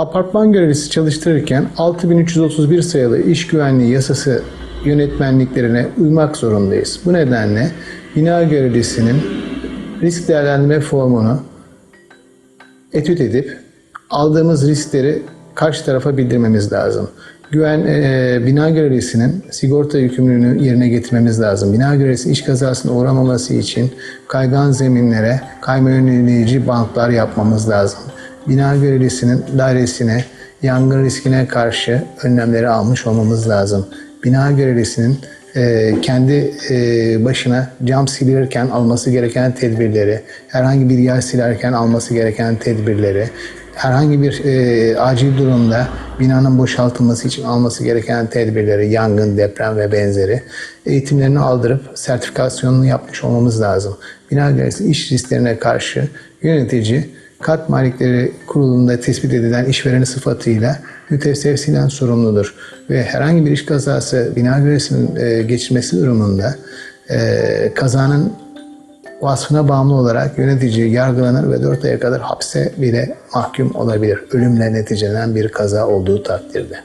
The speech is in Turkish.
apartman görevlisi çalıştırırken 6331 sayılı iş güvenliği yasası yönetmenliklerine uymak zorundayız. Bu nedenle bina görevlisinin risk değerlendirme formunu etüt edip aldığımız riskleri karşı tarafa bildirmemiz lazım. Güven e, bina görevlisinin sigorta yükümlülüğünü yerine getirmemiz lazım. Bina görevlisi iş kazasına uğramaması için kaygan zeminlere kayma önleyici bantlar yapmamız lazım. Bina görevlisinin dairesine yangın riskine karşı önlemleri almış olmamız lazım. Bina görevlisinin e, kendi e, başına cam silirken alması gereken tedbirleri, herhangi bir yer silerken alması gereken tedbirleri, herhangi bir e, acil durumda binanın boşaltılması için alması gereken tedbirleri, yangın, deprem ve benzeri eğitimlerini aldırıp sertifikasyonunu yapmış olmamız lazım. Bina görevlisi iş risklerine karşı yönetici kat malikleri kurulunda tespit edilen işvereni sıfatıyla mütevsevsilen sorumludur. Ve herhangi bir iş kazası bina görevlisinin e, geçirmesi durumunda e, kazanın vasfına bağımlı olarak yönetici yargılanır ve 4 aya kadar hapse bile mahkum olabilir. Ölümle neticelenen bir kaza olduğu takdirde.